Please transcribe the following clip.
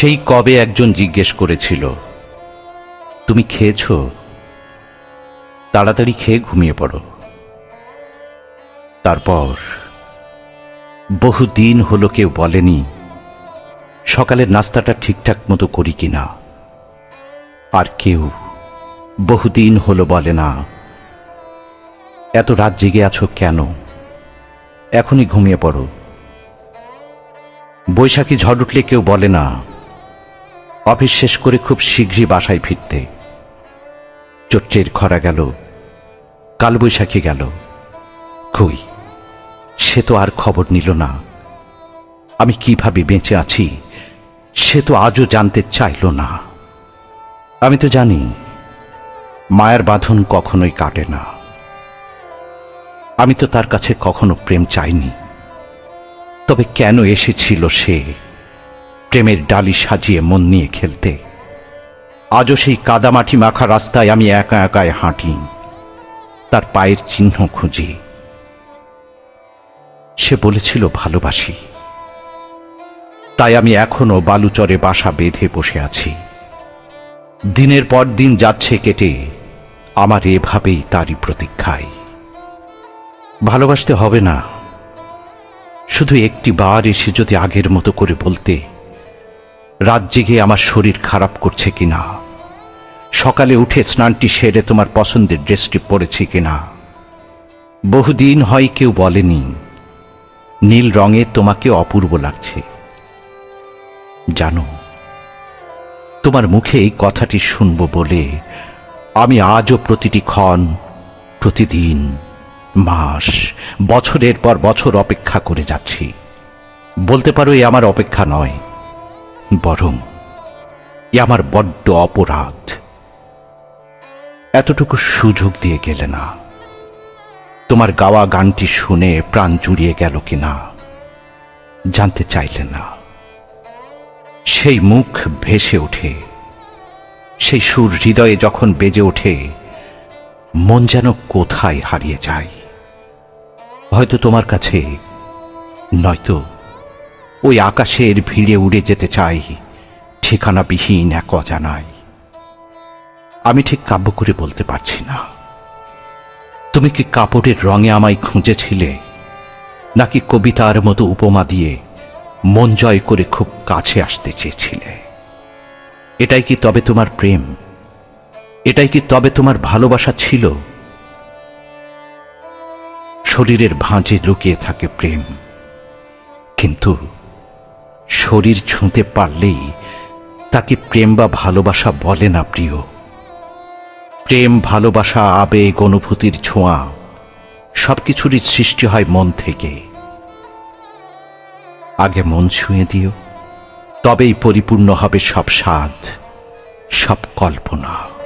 সেই কবে একজন জিজ্ঞেস করেছিল, তুমি খেয়েছ? তাড়াতাড়ি খেয়ে ঘুমিয়ে পড়ো। তারপর, বহুদিন হলো কেউ বলেনি, সকালের নাস্তাটা ঠিকঠাক মতো করি কিনা আর কেউ বহুদিন হলো বলে না। এত রাত জেগে আছো কেন? এখনই ঘুমিয়ে পড়ো। বৈশাখী ঝড় উঠলে কেউ বলে না অফিস শেষ করে খুব শীঘ্রই বাসায় ফিরতে। চৈত্রের খরা গেল, কালবৈশাখী গেল। কই, সে তো আর খবর নিল না। আমি কীভাবে বেঁচে আছি, সে তো আজও জানতে চাইল না। আমি তো জানি, মায়ের বাঁধন কখনোই কাটে না। আমি তো তার কাছে কখনো প্রেম চাইনি। তবে কেন এসেছিল সে? প্রেমের ডালি সাজিয়ে মন নিয়ে খেলতে। আজও সেই কাদামাটি মাখা রাস্তায় আমি একা একায় হাঁটি। তার পায়ের চিহ্ন খুঁজি। সে বলেছিল, ভালোবাসি। তাই আমি এখনও বালুচরে বাসা বেঁধে বসে আছি। দিনের পর দিন যাচ্ছে কেটে, আমার এভাবেই তারই প্রতীক্ষায়। ভালোবাসতে হবে না। শুধু একটি বার এসে যদি আগের মতো করে বলতে রাত জেগে আমার শরীর খারাপ করছে কিনা? সকালে উঠে স্নানটি সেরে তোমার পছন্দের ড্রেসটি পরেছি কিনা? বহুদিন হয় কেউ বলেনি, নীল রঙে তোমাকে অপূর্ব লাগছে। জানো, তোমার মুখে এই কথাটি শুনব বলে আমি আজও প্রতিটি ক্ষণ, প্রতিদিন, মাস, বছরের পর বছর অপেক্ষা করে যাচ্ছি। বলতে পারো এ আমার অপেক্ষা নয়। বরং এ আমার বড্ড অপরাধ। এতটুকু সুযোগ দিয়ে গেলে না। তোমার গাওয়া গানটি শুনে প্রাণ জুড়িয়ে গেল কিনা, জানতে চাইলে না। সেই মুখ ভেসে ওঠে। সেই সুর হৃদয়ে যখন বেজে ওঠে, মন যেন কোথায় হারিয়ে যায়। হয়তো তোমার কাছে নয়তো ওই আকাশের ভিড়ে উড়ে যেতে চাই। ঠিকানাবিহীন এক অজানায়। আমি ঠিক কাব্য করে বলতে পারছি না। তুমি কি কাপড়ের রঙে আমায় খুঁজেছিলে? নাকি কবিতার মতো উপমা দিয়ে মন জয় করে খুব কাছে আসতে চেয়েছিলে? এটাই কি তবে তোমার প্রেম? এটাই কি তবে তোমার ভালোবাসা ছিল? শরীরের ভাঁজে লুকিয়ে থাকে প্রেম। কিন্তু শরীর ছুঁতে পারলেই তাকে প্রেম বা ভালোবাসা বলে না প্রিয়। প্রেম, ভালোবাসা, আবেগ, অনুভূতির ছোঁয়া সব কিছুরই সৃষ্টি হয় মন থেকে। আগে মন ছুঁয়ে দিও, তবেই পরিপূর্ণ হবে সব স্বাদ, সব কল্পনা।